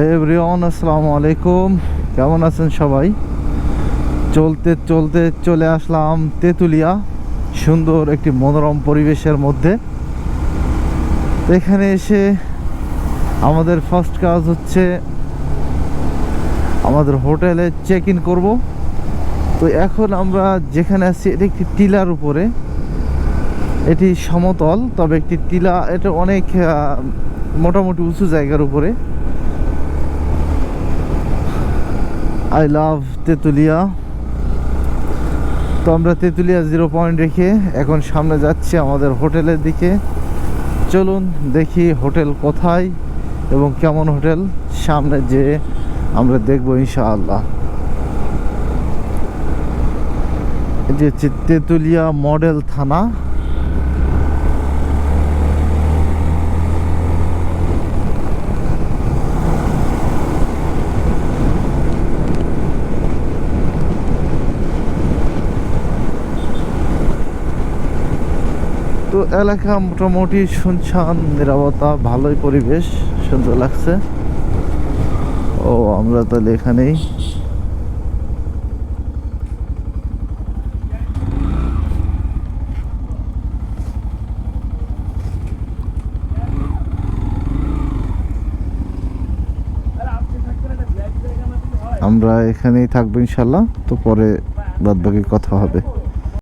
Everyone আসসালামু আলাইকুম। কেমন আছেন সবাই? চলতে চলতে চলে আসলাম তেঁতুলিয়া, সুন্দর একটি মনোরম পরিবেশের মধ্যে। এখানে এসে আমাদের ফার্স্ট কাজ হচ্ছে আমাদের হোটেলে চেক ইন করব। তো এখন আমরা যেখানে আছি, এটি একটি টিলার উপরে। এটি সমতল, তবে একটি টিলা, এটা অনেক মোটামুটি উঁচু জায়গার উপরে। I love Tetulia. তো আমরা তেঁতুলিয়া জিরো পয়েন্ট রেখে এখন সামনে যাচ্ছি আমাদের হোটেলের দিকে। চলুন দেখি হোটেল কোথায় এবং কেমন হোটেল। সামনে যে আমরা দেখব ইনশাআল্লাহ। যে তেঁতুলিয়া মডেল থানা। তো এলাকা মোটামুটি শুনশান, নিরাপত্তা, ভালোই পরিবেশ, সুন্দর লাগছে। ও, আমরা তাহলে এখানেই। আমরা এখানেই থাকব ইনশাল্লাহ, তো পরে বাদ বাকি কথা হবে।